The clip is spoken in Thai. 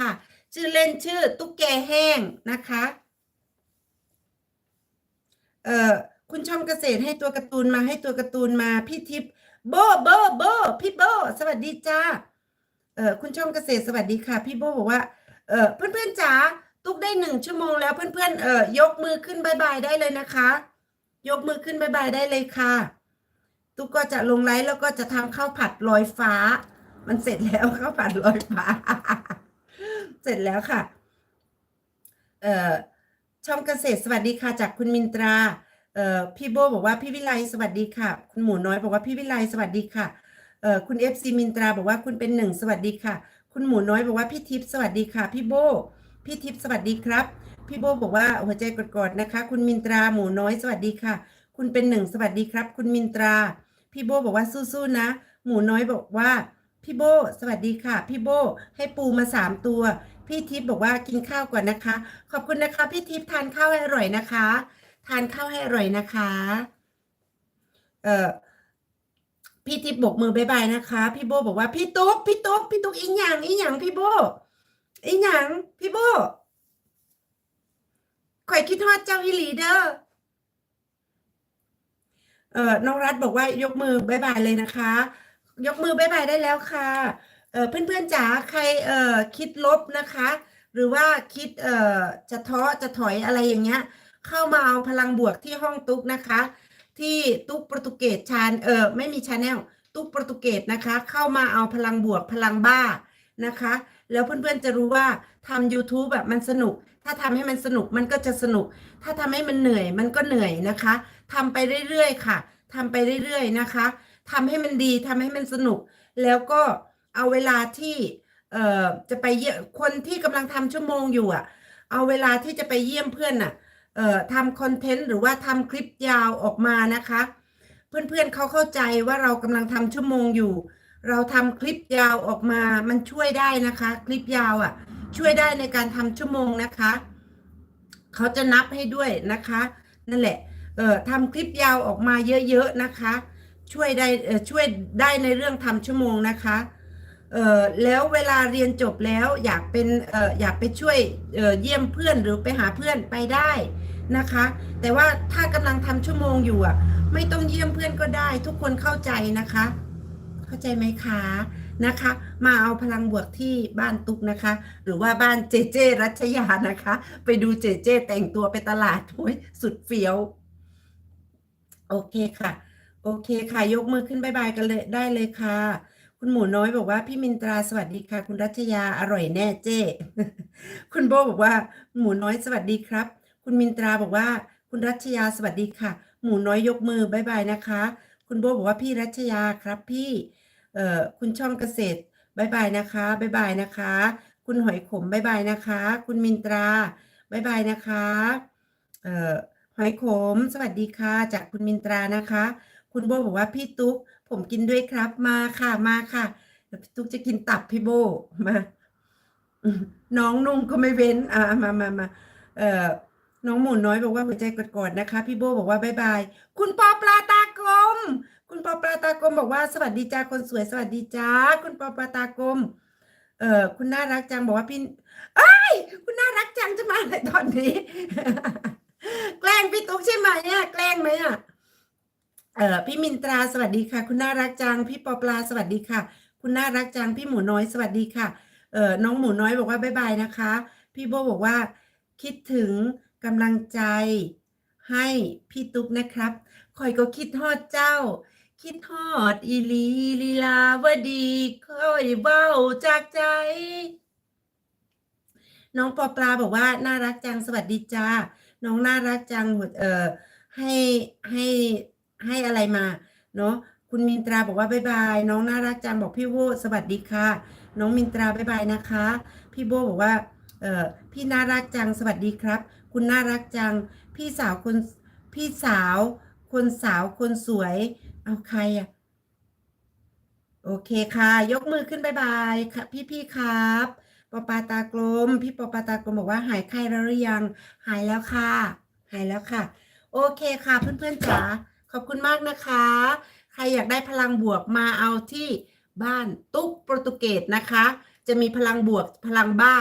ค่ะ ชื่อเล่นชื่อตุ๊กแกแห้งนะคะเอ่อคุณช่องเกษตรให้ตัวการ์ตูนมาให้ตัวการ์ตูนมาพี่ทิพย์โบโบโบพี่โบสวัสดีจ้าเอ่อคุณช่องเกษตรสวัสดีค่ะ พี่โบบอกว่าเอ่อเพื่อนๆจ๋าตุ๊กได้หนึ่งชั่วโมงแล้วเพื่อนๆเอ่อยกมือขึ้นบายบายได้เลยนะคะ ยกมือขึ้นบายบายได้เลยค่ะ ตุ๊กก็จะลงไลฟ์แล้วก็จะทำข้าวผัดลอยฟ้า มันเสร็จแล้วข้าวผัดลอยฟ้า เสร็จแล้วค่ะ เอ่อช่องเกษตรสวัสดีค่ะ จากคุณมินตรา เอ่อพี่โบบอกว่าพี่วิไลสวัสดีค่ะ คุณหมูน้อยบอกว่าพี่วิไลสวัสดีค่ะ เอ่อคุณเอฟซีมินตราบอกว่าคุณเป็นหนึ่งสวัสดีค่ะ คุณหมูน้อยบอกว่าพี่ทิพย์สวัสดีค่ะ พี่โบพี่ทิพย์สวัสดีครับ พี่โบบอกว่าหัวใจกดๆนะคะ คุณมินตราหมูน้อยสวัสดีค่ะ คุณเป็นหนึ่งสวัสดีครับ คุณมินตรา พี่โบบอกว่าสู้ๆนะ หมูน้อยบอกว่า พี่โบสวัสดีค่ะ พี่โบให้ปูมาสามตัว พี่ทิพย์บอกว่ากินข้าวก่อนนะคะ ขอบคุณนะคะ พี่ทิพย์ทานข้าวให้อร่อยนะคะ ทานข้าวให้อร่อยนะคะ เอ่อพี่ทิพย์บอกมือบายบายนะคะ พี่โบบอกว่าพี่ตุ๊กพี่ตุ๊กพี่ตุ๊กอีหยังอีหยังพี่โบอีหยังพี่โบข่อยคิดทอดเจ้าอีหลีเด้อเอ่อน้องรัฐบอกว่ายกมือบายบายเลยนะคะ ยกมือบายบายได้แล้วค่ะเอ่อเพื่อนๆจ๋าใครเออคิดลบนะคะ หรือว่าคิดเออจะท้อจะถอยอะไรอย่างเงี้ย เข้ามาเอาพลังบวกที่ห้องตุ๊กนะคะ ที่ตุ๊กโปรตุเกสชานเออไม่มีชาแนลตุ๊กโปรตุเกสนะคะ เข้ามาเอาพลังบวกพลังบ้านะคะ แล้วเพื่อนๆจะรู้ว่าทำ YouTube แบบมันสนุก ถ้าทำให้มันสนุกมันก็จะสนุก ถ้าทำให้มันเหนื่อยมันก็เหนื่อยนะคะทำไปเรื่อยๆค่ะทำไปเรื่อยๆนะคะ ทำให้มันดีทำให้มันสนุก แล้วก็เอาเวลาที่เอ่อจะไปเยี่ยมคนที่กำลังทำชั่วโมงอยู่อะ เอาเวลาที่จะไปเยี่ยมเพื่อนอะเอ่อทำคอนเทนต์หรือว่าทำคลิปยาวออกมานะคะ เพื่อนๆเขาเข้าใจว่าเรากำลังทำชั่วโมงอยู่ เราทำคลิปยาวออกมามันช่วยได้นะคะ คลิปยาวอะ ช่วยได้ในการทำชั่วโมงนะคะเขาจะนับให้ด้วยนะคะ นั่นแหละเอ่อทำคลิปยาวออกมาเยอะๆนะคะ ช่วยได้ช่วยได้ในเรื่องทำชั่วโมงนะคะเออแล้วเวลาเรียนจบแล้วอยากเป็นเอออยากไปช่วยเออเยี่ยมเพื่อนหรือไปหาเพื่อนไปได้นะคะ แต่ว่าถ้ากำลังทำชั่วโมงอยู่อะไม่ต้องเยี่ยมเพื่อนก็ได้ ทุกคนเข้าใจนะคะ เข้าใจไหมคะนะคะ มาเอาพลังบวกที่บ้านตุ๊กนะคะ หรือว่าบ้านเจเจรัชยานะคะ ไปดูเจเจแต่งตัวไปตลาดโอ้ยสุดเฟี้ยว โอเคค่ะ โอเคค่ะยกมือขึ้นบายบายกันเลยได้เลยค่ะ คุณหมูน้อยบอกว่าพี่มินตราสวัสดีค่ะ คุณรัชยาอร่อยแน่เจ้ คุณโบบอกว่า หมูน้อยสวัสดีครับ คุณมินตราบอกว่า คุณรัชยาสวัสดีค่ะ หมูน้อยยกมือบายบายนะคะ คุณโบบอกว่าพี่รัชยาครับพี่เอ่อคุณช่องเกษตรบายบายนะคะบายบายนะคะ คุณหอยขมบายบายนะคะ คุณมินตราบายบายนะคะเอ่อหอยขม สวัสดีค่ะ จากคุณมินตรานะคะ คุณโบบอกว่าพี่ตุ๊กผมกินด้วยครับมาค่ะมาค่ะเดี๋ยวพี่ตุ๊กจะกินตับพี่โบมาน้องนุ่มก็ไม่เว้น อ่ามามามาเอ่อน้องหมูน้อยบอกว่าหัวใจกดๆนะคะ พี่โบบอกว่าบายบายคุณปอปลาตากลม คุณปอปลาตากลมบอกว่าสวัสดีจ้าคนสวยสวัสดีจ้าคุณปอปลาตากลม เอ่อคุณน่ารักจังบอกว่าพี่เอ้ยคุณน่ารักจังจะมาอะไรตอนนี้ แกล้งพี่ตุ๊กใช่ไหมเนี่ยแกล้งไหมอะ เออพี่มินตราสวัสดีค่ะ คุณน่ารักจัง พี่ปอปลาสวัสดีค่ะ คุณน่ารักจัง พี่หมูน้อยสวัสดีค่ะเออน้องหมูน้อยบอกว่าบ๊ายบายนะคะ พี่โบบอกว่า คิดถึงกำลังใจให้พี่ตุ๊กนะครับคอยก็คิดฮอดเจ้า คิดฮอดอีลีลีลาวดีคอยเว้าจากใจ น้องปอปลาบอกว่าน่ารักจังสวัสดีจ้าน้องน่ารักจังเออให้ให้ ให้อะไรมา เนาะคุณมินตราบอกว่าบ๊ายบายน้องน่ารักจังบอกพี่โวสวัสดีค่ะ น้องมินตราบ๊ายบายนะคะ พี่โบบอกว่าเออพี่น่ารักจังสวัสดีครับ คุณน่ารักจัง พี่สาวคนพี่สาว คนสาวคนสวย เอาใครอะโอเคค่ะ ยกมือขึ้นบายบายค่ะพี่พี่ๆครับปอปาตากลม พี่ปอปาตากลมบอกว่าหายไข้แล้วหรือยัง หายแล้วค่ะ หายแล้วค่ะ โอเคค่ะเพื่อนๆจ๋า ขอบคุณมากนะคะ ใครอยากได้พลังบวกมาเอาที่บ้านตุ๊กโปรตุเกสนะคะ จะมีพลังบวกพลังบ้า